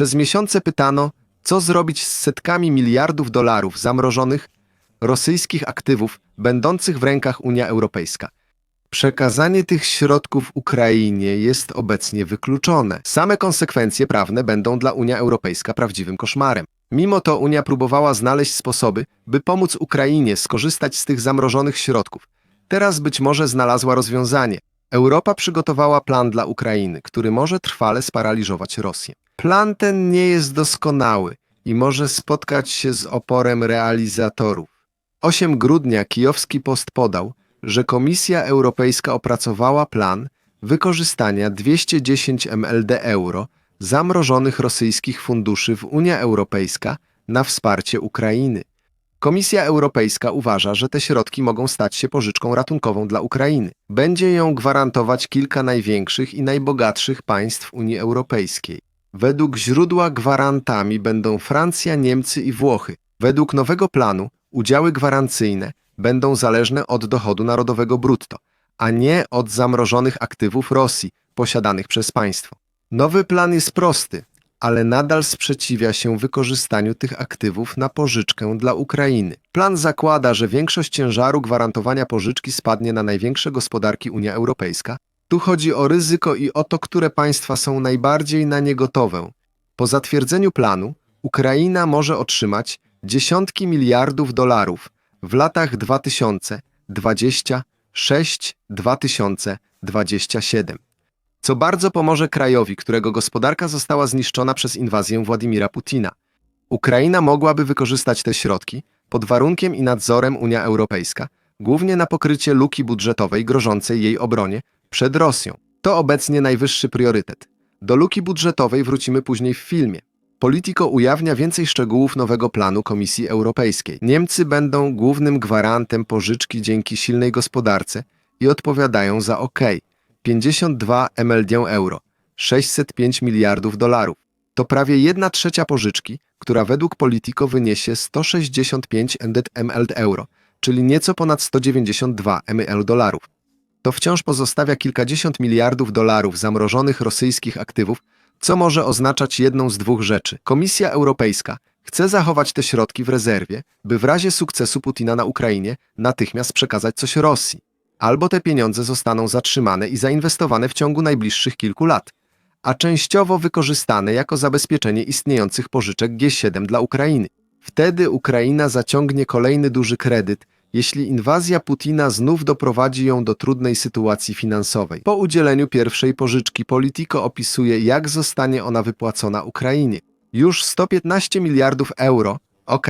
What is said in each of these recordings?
Przez miesiące pytano, co zrobić z setkami miliardów dolarów zamrożonych rosyjskich aktywów będących w rękach Unia Europejska. Przekazanie tych środków Ukrainie jest obecnie wykluczone. Same konsekwencje prawne będą dla Unia Europejska prawdziwym koszmarem. Mimo to Unia próbowała znaleźć sposoby, by pomóc Ukrainie skorzystać z tych zamrożonych środków. Teraz być może znalazła rozwiązanie. Europa przygotowała plan dla Ukrainy, który może trwale sparaliżować Rosję. Plan ten nie jest doskonały i może spotkać się z oporem realizatorów. 8 grudnia kijowski post podał, że Komisja Europejska opracowała plan wykorzystania 210 mld euro zamrożonych rosyjskich funduszy w Unia Europejska na wsparcie Ukrainy. Komisja Europejska uważa, że te środki mogą stać się pożyczką ratunkową dla Ukrainy. Będzie ją gwarantować kilka największych i najbogatszych państw Unii Europejskiej. Według źródła gwarantami będą Francja, Niemcy i Włochy. Według nowego planu udziały gwarancyjne będą zależne od dochodu narodowego brutto, a nie od zamrożonych aktywów Rosji posiadanych przez państwo. Nowy plan jest prosty, ale nadal sprzeciwia się wykorzystaniu tych aktywów na pożyczkę dla Ukrainy. Plan zakłada, że większość ciężaru gwarantowania pożyczki spadnie na największe gospodarki Unia Europejska. Tu chodzi o ryzyko i o to, które państwa są najbardziej na nie gotowe. Po zatwierdzeniu planu Ukraina może otrzymać dziesiątki miliardów dolarów w latach 2026-2027 co bardzo pomoże krajowi, którego gospodarka została zniszczona przez inwazję Władimira Putina. Ukraina mogłaby wykorzystać te środki pod warunkiem i nadzorem Unia Europejska, głównie na pokrycie luki budżetowej grożącej jej obronie przed Rosją. To obecnie najwyższy priorytet. Do luki budżetowej wrócimy później w filmie. Politico ujawnia więcej szczegółów nowego planu Komisji Europejskiej. Niemcy będą głównym gwarantem pożyczki dzięki silnej gospodarce i odpowiadają za OK. 52 mld euro, 605 miliardów dolarów. To prawie 1 trzecia pożyczki, która według Politico wyniesie 165 mld euro, czyli nieco ponad 192 ml dolarów. To wciąż pozostawia kilkadziesiąt miliardów dolarów zamrożonych rosyjskich aktywów, co może oznaczać jedną z dwóch rzeczy. Komisja Europejska chce zachować te środki w rezerwie, by w razie sukcesu Putina na Ukrainie natychmiast przekazać coś Rosji albo te pieniądze zostaną zatrzymane i zainwestowane w ciągu najbliższych kilku lat, a częściowo wykorzystane jako zabezpieczenie istniejących pożyczek G7 dla Ukrainy. Wtedy Ukraina zaciągnie kolejny duży kredyt, jeśli inwazja Putina znów doprowadzi ją do trudnej sytuacji finansowej. Po udzieleniu pierwszej pożyczki Politico opisuje, jak zostanie ona wypłacona Ukrainie. Już 115 miliardów euro, ok,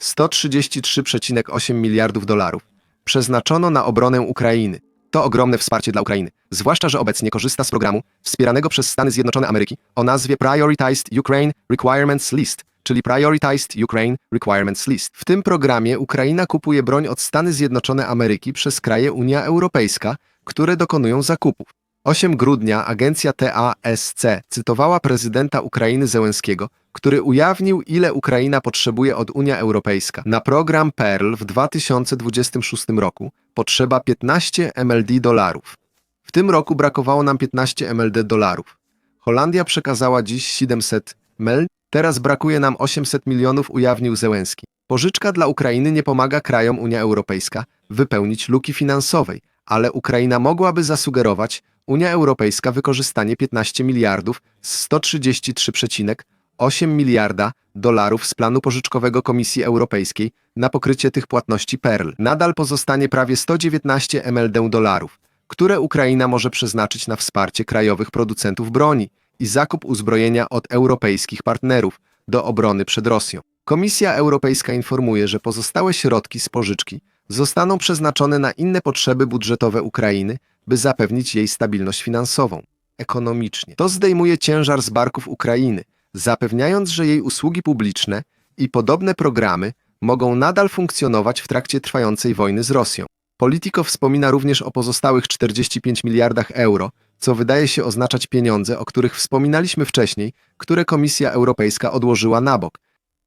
133,8 miliardów dolarów, przeznaczono na obronę Ukrainy. To ogromne wsparcie dla Ukrainy, zwłaszcza, że obecnie korzysta z programu wspieranego przez Stany Zjednoczone Ameryki o nazwie Prioritized Ukraine Requirements List, czyli Prioritized Ukraine Requirements List. W tym programie Ukraina kupuje broń od Stany Zjednoczone Ameryki przez kraje Unia Europejska, które dokonują zakupów. 8 grudnia agencja TASC cytowała prezydenta Ukrainy Zełenskiego, który ujawnił, ile Ukraina potrzebuje od Unia Europejska. Na program PERL w 2026 roku potrzeba 15 MLD dolarów. W tym roku brakowało nam 15 MLD dolarów. Holandia przekazała dziś 700 ml, teraz brakuje nam 800 milionów, ujawnił Zełenski. Pożyczka dla Ukrainy nie pomaga krajom Unia Europejska wypełnić luki finansowej, ale Ukraina mogłaby zasugerować, Unia Europejska wykorzystanie 15 miliardów z 133,8 miliarda dolarów z planu pożyczkowego Komisji Europejskiej na pokrycie tych płatności PERL. Nadal pozostanie prawie 119 MLD dolarów, które Ukraina może przeznaczyć na wsparcie krajowych producentów broni i zakup uzbrojenia od europejskich partnerów do obrony przed Rosją. Komisja Europejska informuje, że pozostałe środki z pożyczki zostaną przeznaczone na inne potrzeby budżetowe Ukrainy, by zapewnić jej stabilność finansową, ekonomicznie. To zdejmuje ciężar z barków Ukrainy, zapewniając, że jej usługi publiczne i podobne programy mogą nadal funkcjonować w trakcie trwającej wojny z Rosją. Politico wspomina również o pozostałych 45 miliardach euro, co wydaje się oznaczać pieniądze, o których wspominaliśmy wcześniej, które Komisja Europejska odłożyła na bok,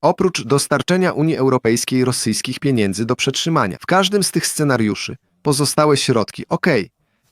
oprócz dostarczenia Unii Europejskiej rosyjskich pieniędzy do przetrzymania. W każdym z tych scenariuszy pozostałe środki, ok,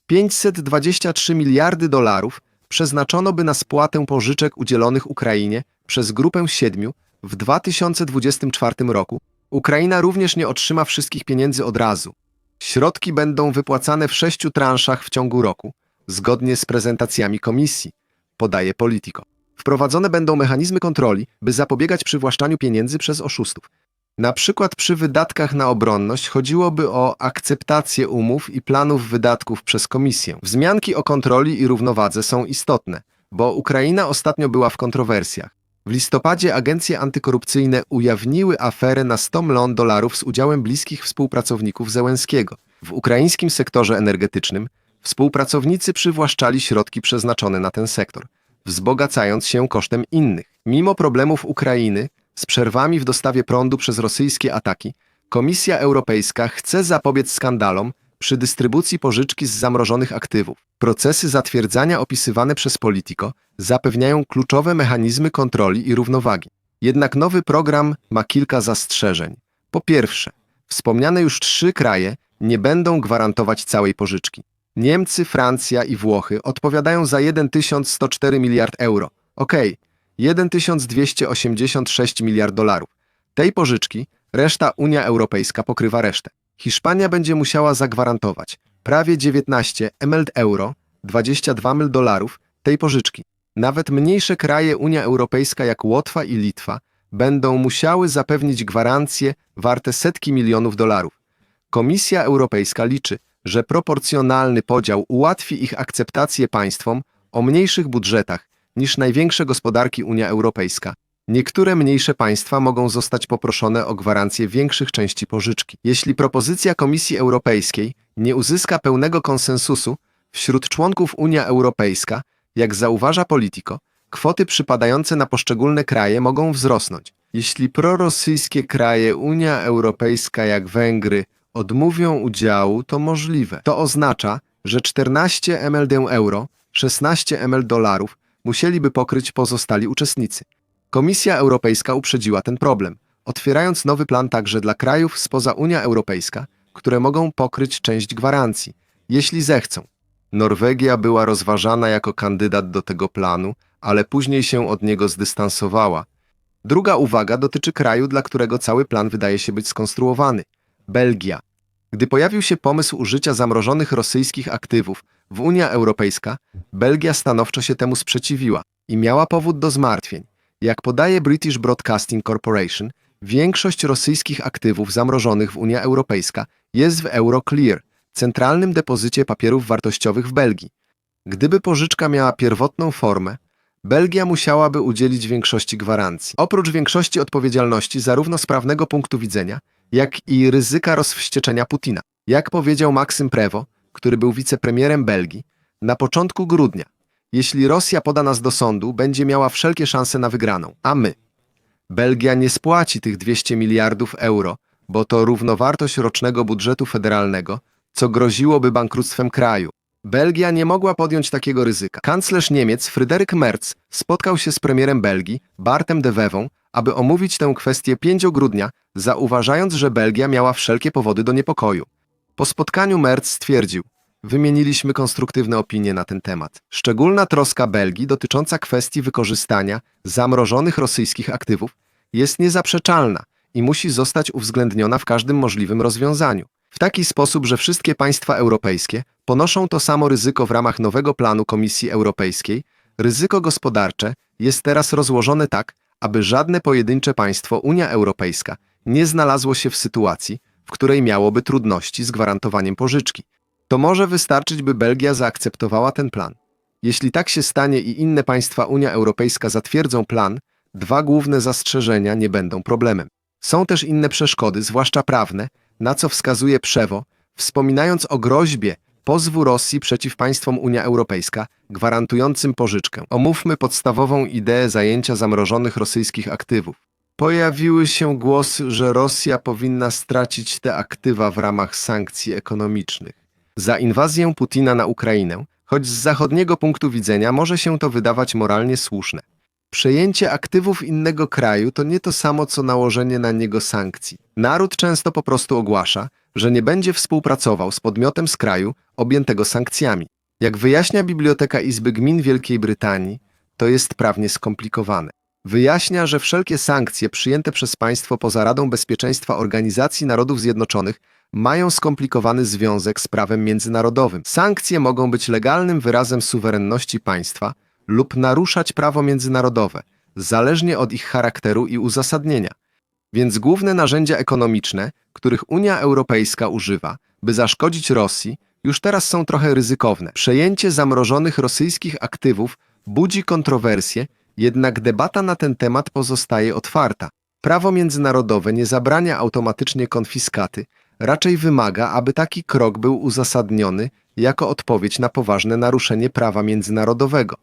523 miliardy dolarów przeznaczono by na spłatę pożyczek udzielonych Ukrainie przez Grupę Siedmiu w 2024 roku, Ukraina również nie otrzyma wszystkich pieniędzy od razu. Środki będą wypłacane w sześciu transzach w ciągu roku, zgodnie z prezentacjami komisji, podaje Politico. Wprowadzone będą mechanizmy kontroli, by zapobiegać przywłaszczaniu pieniędzy przez oszustów. Na przykład przy wydatkach na obronność chodziłoby o akceptację umów i planów wydatków przez Komisję. Wzmianki o kontroli i równowadze są istotne, bo Ukraina ostatnio była w kontrowersjach. W listopadzie agencje antykorupcyjne ujawniły aferę na 100 mln dolarów z udziałem bliskich współpracowników Zełenskiego. W ukraińskim sektorze energetycznym współpracownicy przywłaszczali środki przeznaczone na ten sektor, wzbogacając się kosztem innych. Mimo problemów Ukrainy z przerwami w dostawie prądu przez rosyjskie ataki, Komisja Europejska chce zapobiec skandalom przy dystrybucji pożyczki z zamrożonych aktywów. Procesy zatwierdzania opisywane przez Politico zapewniają kluczowe mechanizmy kontroli i równowagi. Jednak nowy program ma kilka zastrzeżeń. Po pierwsze, wspomniane już trzy kraje nie będą gwarantować całej pożyczki. Niemcy, Francja i Włochy odpowiadają za 1104 miliard euro. Okej, 1286 miliard dolarów. Tej pożyczki reszta Unia Europejska pokrywa resztę. Hiszpania będzie musiała zagwarantować prawie 19 mld euro, 22 mld dolarów tej pożyczki. Nawet mniejsze kraje Unia Europejska jak Łotwa i Litwa będą musiały zapewnić gwarancje warte setki milionów dolarów. Komisja Europejska liczy, że proporcjonalny podział ułatwi ich akceptację państwom o mniejszych budżetach niż największe gospodarki Unia Europejska. Niektóre mniejsze państwa mogą zostać poproszone o gwarancję większych części pożyczki. Jeśli propozycja Komisji Europejskiej nie uzyska pełnego konsensusu wśród członków Unia Europejska, jak zauważa Politico, kwoty przypadające na poszczególne kraje mogą wzrosnąć. Jeśli prorosyjskie kraje Unia Europejska jak Węgry odmówią udziału, to możliwe. To oznacza, że 14 mld euro, 16 mld dolarów musieliby pokryć pozostali uczestnicy. Komisja Europejska uprzedziła ten problem, otwierając nowy plan także dla krajów spoza Unia Europejska, które mogą pokryć część gwarancji, jeśli zechcą. Norwegia była rozważana jako kandydat do tego planu, ale później się od niego zdystansowała. Druga uwaga dotyczy kraju, dla którego cały plan wydaje się być skonstruowany Belgia. Gdy pojawił się pomysł użycia zamrożonych rosyjskich aktywów w Unia Europejska, Belgia stanowczo się temu sprzeciwiła i miała powód do zmartwień. Jak podaje British Broadcasting Corporation, większość rosyjskich aktywów zamrożonych w Unia Europejska jest w Euroclear, centralnym depozycie papierów wartościowych w Belgii. Gdyby pożyczka miała pierwotną formę, Belgia musiałaby udzielić większości gwarancji. Oprócz większości odpowiedzialności zarówno z prawnego punktu widzenia, jak i ryzyka rozwścieczenia Putina. Jak powiedział Maksym Prevo, który był wicepremierem Belgii, na początku grudnia, jeśli Rosja poda nas do sądu, będzie miała wszelkie szanse na wygraną, a my. Belgia nie spłaci tych 200 miliardów euro, bo to równowartość rocznego budżetu federalnego, co groziłoby bankructwem kraju. Belgia nie mogła podjąć takiego ryzyka. Kanclerz Niemiec Fryderyk Merz spotkał się z premierem Belgii, Bartem de Wewą, aby omówić tę kwestię 5 grudnia, zauważając, że Belgia miała wszelkie powody do niepokoju. Po spotkaniu Merz stwierdził, wymieniliśmy konstruktywne opinie na ten temat. Szczególna troska Belgii dotycząca kwestii wykorzystania zamrożonych rosyjskich aktywów jest niezaprzeczalna i musi zostać uwzględniona w każdym możliwym rozwiązaniu. W taki sposób, że wszystkie państwa europejskie ponoszą to samo ryzyko w ramach nowego planu Komisji Europejskiej, ryzyko gospodarcze jest teraz rozłożone tak, aby żadne pojedyncze państwo Unia Europejska nie znalazło się w sytuacji, w której miałoby trudności z gwarantowaniem pożyczki. To może wystarczyć, by Belgia zaakceptowała ten plan. Jeśli tak się stanie i inne państwa Unia Europejska zatwierdzą plan, dwa główne zastrzeżenia nie będą problemem. Są też inne przeszkody, zwłaszcza prawne, na co wskazuje Przewo, wspominając o groźbie pozwu Rosji przeciw państwom Unia Europejska, gwarantującym pożyczkę. Omówmy podstawową ideę zajęcia zamrożonych rosyjskich aktywów. Pojawiły się głosy, że Rosja powinna stracić te aktywa w ramach sankcji ekonomicznych. Za inwazję Putina na Ukrainę, choć z zachodniego punktu widzenia może się to wydawać moralnie słuszne. Przejęcie aktywów innego kraju to nie to samo co nałożenie na niego sankcji. Naród często po prostu ogłasza, że nie będzie współpracował z podmiotem z kraju objętego sankcjami. Jak wyjaśnia Biblioteka Izby Gmin Wielkiej Brytanii, to jest prawnie skomplikowane. Wyjaśnia, że wszelkie sankcje przyjęte przez państwo poza Radą Bezpieczeństwa Organizacji Narodów Zjednoczonych mają skomplikowany związek z prawem międzynarodowym. Sankcje mogą być legalnym wyrazem suwerenności państwa lub naruszać prawo międzynarodowe, zależnie od ich charakteru i uzasadnienia. Więc główne narzędzia ekonomiczne, których Unia Europejska używa, by zaszkodzić Rosji, już teraz są trochę ryzykowne. Przejęcie zamrożonych rosyjskich aktywów budzi kontrowersje, jednak debata na ten temat pozostaje otwarta. Prawo międzynarodowe nie zabrania automatycznie konfiskaty, raczej wymaga, aby taki krok był uzasadniony jako odpowiedź na poważne naruszenie prawa międzynarodowego.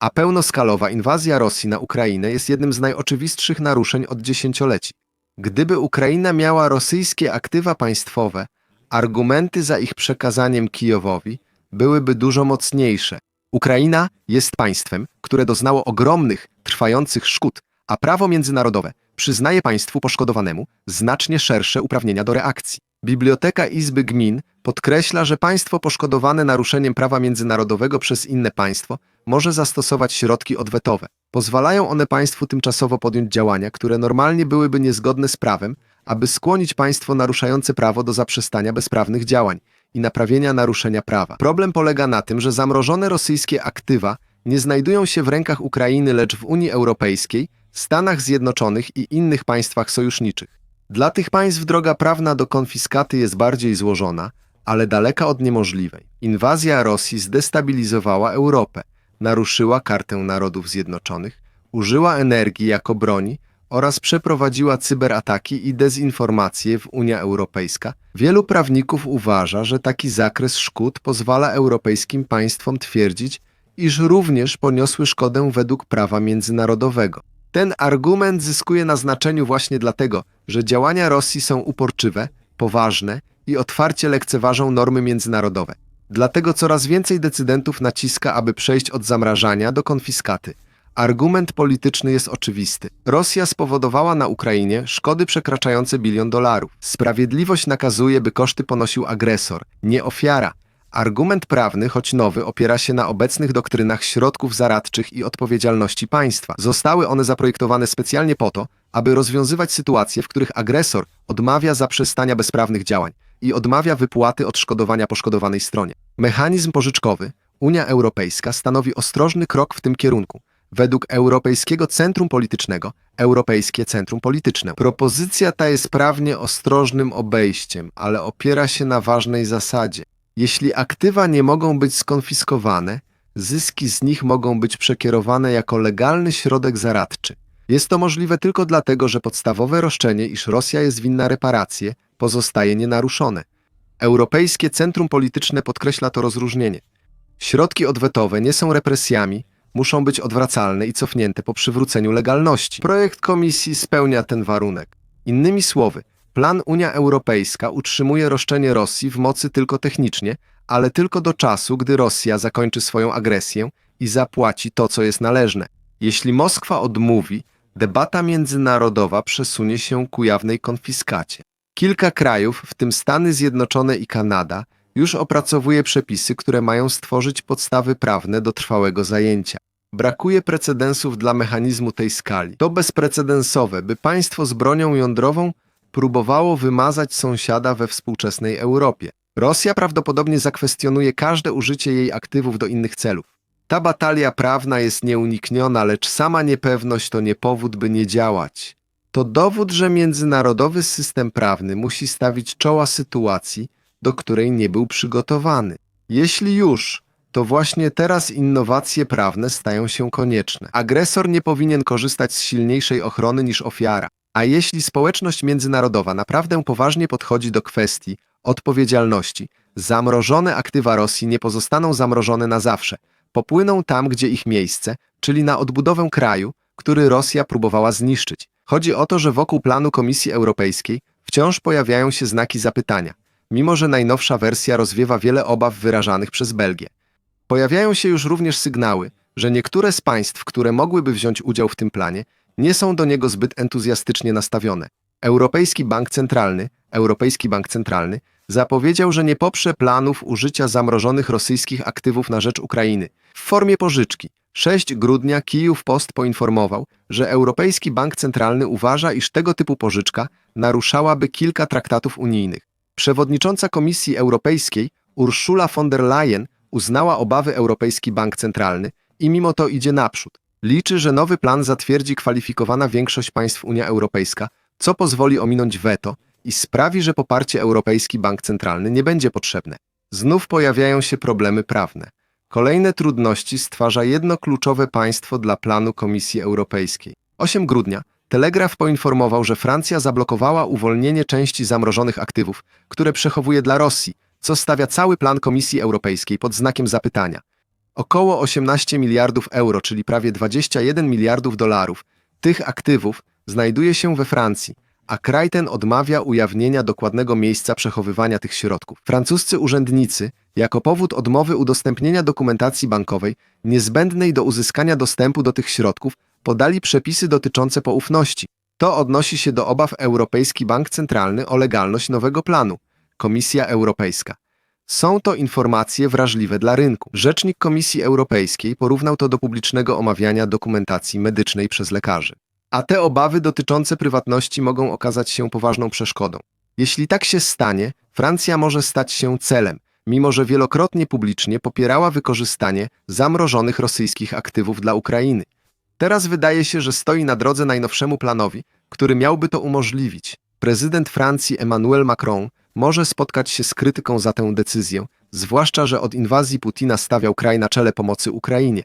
A pełnoskalowa inwazja Rosji na Ukrainę jest jednym z najoczywistszych naruszeń od dziesięcioleci. Gdyby Ukraina miała rosyjskie aktywa państwowe, argumenty za ich przekazaniem Kijowowi byłyby dużo mocniejsze. Ukraina jest państwem, które doznało ogromnych, trwających szkód, a prawo międzynarodowe przyznaje państwu poszkodowanemu znacznie szersze uprawnienia do reakcji. Biblioteka Izby Gmin podkreśla, że państwo poszkodowane naruszeniem prawa międzynarodowego przez inne państwo może zastosować środki odwetowe. Pozwalają one państwu tymczasowo podjąć działania, które normalnie byłyby niezgodne z prawem, aby skłonić państwo naruszające prawo do zaprzestania bezprawnych działań i naprawienia naruszenia prawa. Problem polega na tym, że zamrożone rosyjskie aktywa nie znajdują się w rękach Ukrainy, lecz w Unii Europejskiej, Stanach Zjednoczonych i innych państwach sojuszniczych. Dla tych państw droga prawna do konfiskaty jest bardziej złożona, ale daleka od niemożliwej. Inwazja Rosji zdestabilizowała Europę, naruszyła Kartę Narodów Zjednoczonych, użyła energii jako broni oraz przeprowadziła cyberataki i dezinformację w Unia Europejska. Wielu prawników uważa, że taki zakres szkód pozwala europejskim państwom twierdzić, iż również poniosły szkodę według prawa międzynarodowego. Ten argument zyskuje na znaczeniu właśnie dlatego, że działania Rosji są uporczywe, poważne i otwarcie lekceważą normy międzynarodowe. Dlatego coraz więcej decydentów naciska, aby przejść od zamrażania do konfiskaty. Argument polityczny jest oczywisty. Rosja spowodowała na Ukrainie szkody przekraczające bilion dolarów. Sprawiedliwość nakazuje, by koszty ponosił agresor, nie ofiara. Argument prawny, choć nowy, opiera się na obecnych doktrynach środków zaradczych i odpowiedzialności państwa. Zostały one zaprojektowane specjalnie po to, aby rozwiązywać sytuacje, w których agresor odmawia zaprzestania bezprawnych działań i odmawia wypłaty odszkodowania poszkodowanej stronie. Mechanizm pożyczkowy Unia Europejska stanowi ostrożny krok w tym kierunku. Według Europejskiego Centrum Politycznego, Europejskie Centrum Polityczne. Propozycja ta jest prawnie ostrożnym obejściem, ale opiera się na ważnej zasadzie. Jeśli aktywa nie mogą być skonfiskowane, zyski z nich mogą być przekierowane jako legalny środek zaradczy. Jest to możliwe tylko dlatego, że podstawowe roszczenie, iż Rosja jest winna reparacje, pozostaje nienaruszone. Europejskie Centrum Polityczne podkreśla to rozróżnienie. Środki odwetowe nie są represjami, muszą być odwracalne i cofnięte po przywróceniu legalności. Projekt komisji spełnia ten warunek. Innymi słowy, plan Unia Europejska utrzymuje roszczenie Rosji w mocy tylko technicznie, ale tylko do czasu, gdy Rosja zakończy swoją agresję i zapłaci to, co jest należne. Jeśli Moskwa odmówi, debata międzynarodowa przesunie się ku jawnej konfiskacie. Kilka krajów, w tym Stany Zjednoczone i Kanada, już opracowuje przepisy, które mają stworzyć podstawy prawne do trwałego zajęcia. Brakuje precedensów dla mechanizmu tej skali. To bezprecedensowe, by państwo z bronią jądrową próbowało wymazać sąsiada we współczesnej Europie. Rosja prawdopodobnie zakwestionuje każde użycie jej aktywów do innych celów. Ta batalia prawna jest nieunikniona, lecz sama niepewność to nie powód, by nie działać. To dowód, że międzynarodowy system prawny musi stawić czoła sytuacji, do której nie był przygotowany. Jeśli już, to właśnie teraz innowacje prawne stają się konieczne. Agresor nie powinien korzystać z silniejszej ochrony niż ofiara. A jeśli społeczność międzynarodowa naprawdę poważnie podchodzi do kwestii odpowiedzialności, zamrożone aktywa Rosji nie pozostaną zamrożone na zawsze. Popłyną tam, gdzie ich miejsce, czyli na odbudowę kraju, który Rosja próbowała zniszczyć. Chodzi o to, że wokół planu Komisji Europejskiej wciąż pojawiają się znaki zapytania, mimo że najnowsza wersja rozwiewa wiele obaw wyrażanych przez Belgię. Pojawiają się już również sygnały, że niektóre z państw, które mogłyby wziąć udział w tym planie, nie są do niego zbyt entuzjastycznie nastawione. Europejski Bank Centralny, Europejski Bank Centralny zapowiedział, że nie poprze planów użycia zamrożonych rosyjskich aktywów na rzecz Ukrainy w formie pożyczki, 6 grudnia Kijów Post poinformował, że Europejski Bank Centralny uważa, iż tego typu pożyczka naruszałaby kilka traktatów unijnych. Przewodnicząca Komisji Europejskiej Ursula von der Leyen uznała obawy Europejski Bank Centralny i mimo to idzie naprzód. Liczy, że nowy plan zatwierdzi kwalifikowana większość państw Unia Europejska, co pozwoli ominąć weto i sprawi, że poparcie Europejski Bank Centralny nie będzie potrzebne. Znów pojawiają się problemy prawne. Kolejne trudności stwarza jedno kluczowe państwo dla planu Komisji Europejskiej. 8 grudnia Telegraf poinformował, że Francja zablokowała uwolnienie części zamrożonych aktywów, które przechowuje dla Rosji, co stawia cały plan Komisji Europejskiej pod znakiem zapytania. Około 18 miliardów euro, czyli prawie 21 miliardów dolarów, tych aktywów znajduje się we Francji, a kraj ten odmawia ujawnienia dokładnego miejsca przechowywania tych środków. Francuscy urzędnicy, jako powód odmowy udostępnienia dokumentacji bankowej niezbędnej do uzyskania dostępu do tych środków, podali przepisy dotyczące poufności. To odnosi się do obaw Europejski Bank Centralny o legalność nowego planu. Komisja Europejska. Są to informacje wrażliwe dla rynku. Rzecznik Komisji Europejskiej porównał to do publicznego omawiania dokumentacji medycznej przez lekarzy. A te obawy dotyczące prywatności mogą okazać się poważną przeszkodą. Jeśli tak się stanie, Francja może stać się celem, mimo że wielokrotnie publicznie popierała wykorzystanie zamrożonych rosyjskich aktywów dla Ukrainy. Teraz wydaje się, że stoi na drodze najnowszemu planowi, który miałby to umożliwić. Prezydent Francji Emmanuel Macron może spotkać się z krytyką za tę decyzję, zwłaszcza, że od inwazji Putina stawiał kraj na czele pomocy Ukrainie.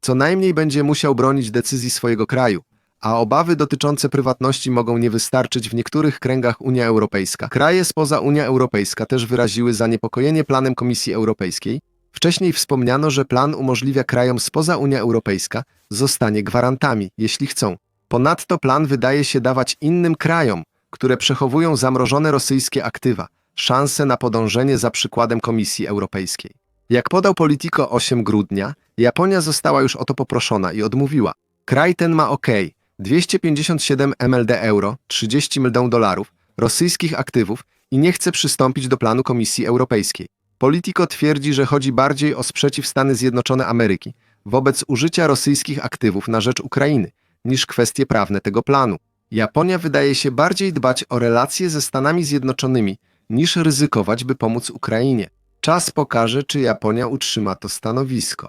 Co najmniej będzie musiał bronić decyzji swojego kraju, a obawy dotyczące prywatności mogą nie wystarczyć w niektórych kręgach Unia Europejska. Kraje spoza Unia Europejska też wyraziły zaniepokojenie planem Komisji Europejskiej. Wcześniej wspomniano, że plan umożliwia krajom spoza Unia Europejska zostanie gwarantami, jeśli chcą. Ponadto plan wydaje się dawać innym krajom, które przechowują zamrożone rosyjskie aktywa, szansę na podążenie za przykładem Komisji Europejskiej. Jak podał Politico 8 grudnia, Japonia została już o to poproszona i odmówiła. Kraj ten ma OK, 257 MLD euro, 30 milionów dolarów, rosyjskich aktywów i nie chce przystąpić do planu Komisji Europejskiej. Politico twierdzi, że chodzi bardziej o sprzeciw Stany Zjednoczone Ameryki wobec użycia rosyjskich aktywów na rzecz Ukrainy, niż kwestie prawne tego planu. Japonia wydaje się bardziej dbać o relacje ze Stanami Zjednoczonymi, niż ryzykować, by pomóc Ukrainie. Czas pokaże, czy Japonia utrzyma to stanowisko.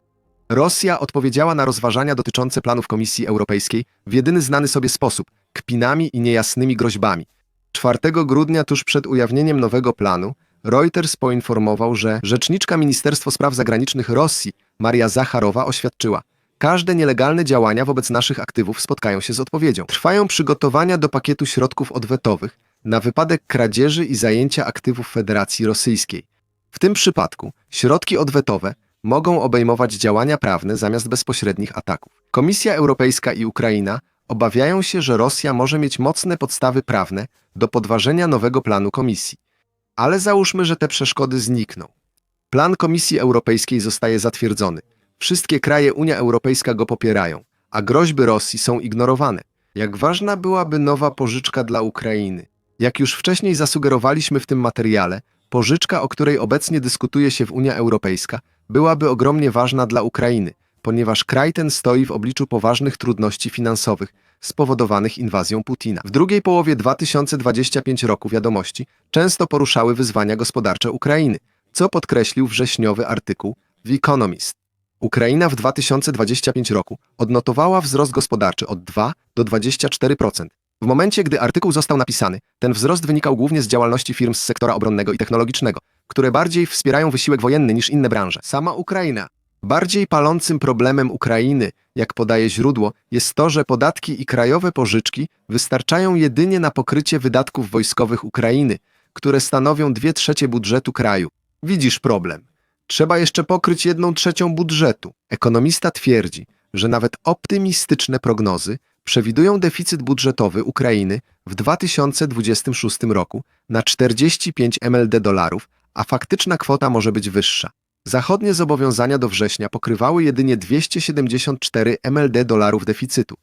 Rosja odpowiedziała na rozważania dotyczące planów Komisji Europejskiej w jedyny znany sobie sposób kpinami i niejasnymi groźbami. 4 grudnia, tuż przed ujawnieniem nowego planu, Reuters poinformował, że rzeczniczka Ministerstwo Spraw Zagranicznych Rosji, Maria Zacharowa, oświadczyła: Każde nielegalne działania wobec naszych aktywów spotkają się z odpowiedzią. Trwają przygotowania do pakietu środków odwetowych na wypadek kradzieży i zajęcia aktywów Federacji Rosyjskiej. W tym przypadku środki odwetowe mogą obejmować działania prawne zamiast bezpośrednich ataków. Komisja Europejska i Ukraina obawiają się, że Rosja może mieć mocne podstawy prawne do podważenia nowego planu Komisji. Ale załóżmy, że te przeszkody znikną. Plan Komisji Europejskiej zostaje zatwierdzony. Wszystkie kraje Unia Europejska go popierają, a groźby Rosji są ignorowane. Jak ważna byłaby nowa pożyczka dla Ukrainy? Jak już wcześniej zasugerowaliśmy w tym materiale, pożyczka, o której obecnie dyskutuje się w Unia Europejska, byłaby ogromnie ważna dla Ukrainy, ponieważ kraj ten stoi w obliczu poważnych trudności finansowych spowodowanych inwazją Putina. W drugiej połowie 2025 roku wiadomości często poruszały wyzwania gospodarcze Ukrainy, co podkreślił wrześniowy artykuł w Economist. Ukraina w 2025 roku odnotowała wzrost gospodarczy od 2 do 24%. W momencie, gdy artykuł został napisany, ten wzrost wynikał głównie z działalności firm z sektora obronnego i technologicznego, które bardziej wspierają wysiłek wojenny niż inne branże. Sama Ukraina. Bardziej palącym problemem Ukrainy, jak podaje źródło, jest to, że podatki i krajowe pożyczki wystarczają jedynie na pokrycie wydatków wojskowych Ukrainy, które stanowią dwie trzecie budżetu kraju. Widzisz problem. Trzeba jeszcze pokryć jedną trzecią budżetu. Ekonomista twierdzi, że nawet optymistyczne prognozy przewidują deficyt budżetowy Ukrainy w 2026 roku na 45 MLD dolarów, a faktyczna kwota może być wyższa. Zachodnie zobowiązania do września pokrywały jedynie 274 MLD dolarów deficytu.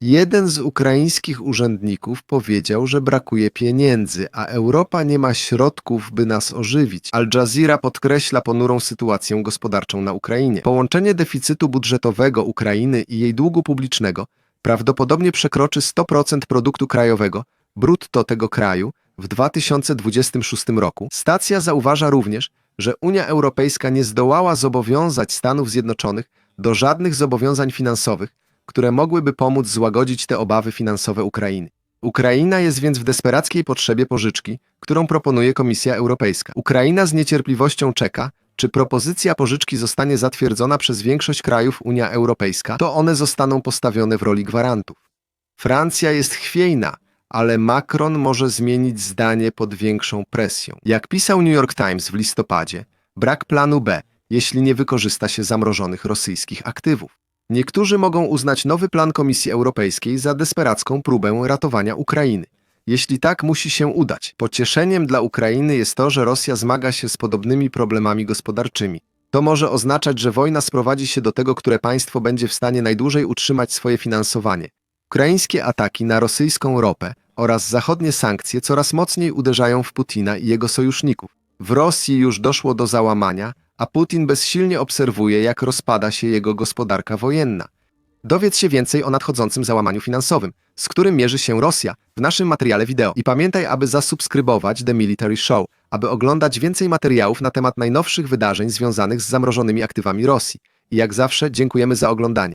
Jeden z ukraińskich urzędników powiedział, że brakuje pieniędzy, a Europa nie ma środków, by nas ożywić. Al Jazeera podkreśla ponurą sytuację gospodarczą na Ukrainie. Połączenie deficytu budżetowego Ukrainy i jej długu publicznego prawdopodobnie przekroczy 100% produktu krajowego, brutto tego kraju, w 2026 roku. Stacja zauważa również, że Unia Europejska nie zdołała zobowiązać Stanów Zjednoczonych do żadnych zobowiązań finansowych, które mogłyby pomóc złagodzić te obawy finansowe Ukrainy. Ukraina jest więc w desperackiej potrzebie pożyczki, którą proponuje Komisja Europejska. Ukraina z niecierpliwością czeka, czy propozycja pożyczki zostanie zatwierdzona przez większość krajów Unia Europejska, to one zostaną postawione w roli gwarantów. Francja jest chwiejna, ale Macron może zmienić zdanie pod większą presją. Jak pisał New York Times w listopadzie, brak planu B, jeśli nie wykorzysta się zamrożonych rosyjskich aktywów. Niektórzy mogą uznać nowy plan Komisji Europejskiej za desperacką próbę ratowania Ukrainy. Jeśli tak musi się udać, pocieszeniem dla Ukrainy jest to, że Rosja zmaga się z podobnymi problemami gospodarczymi. To może oznaczać, że wojna sprowadzi się do tego, które państwo będzie w stanie najdłużej utrzymać swoje finansowanie. Ukraińskie ataki na rosyjską ropę oraz zachodnie sankcje coraz mocniej uderzają w Putina i jego sojuszników. W Rosji już doszło do załamania, a Putin bezsilnie obserwuje, jak rozpada się jego gospodarka wojenna. Dowiedz się więcej o nadchodzącym załamaniu finansowym, z którym mierzy się Rosja w naszym materiale wideo. I pamiętaj, aby zasubskrybować The Military Show, aby oglądać więcej materiałów na temat najnowszych wydarzeń związanych z zamrożonymi aktywami Rosji. I jak zawsze dziękujemy za oglądanie.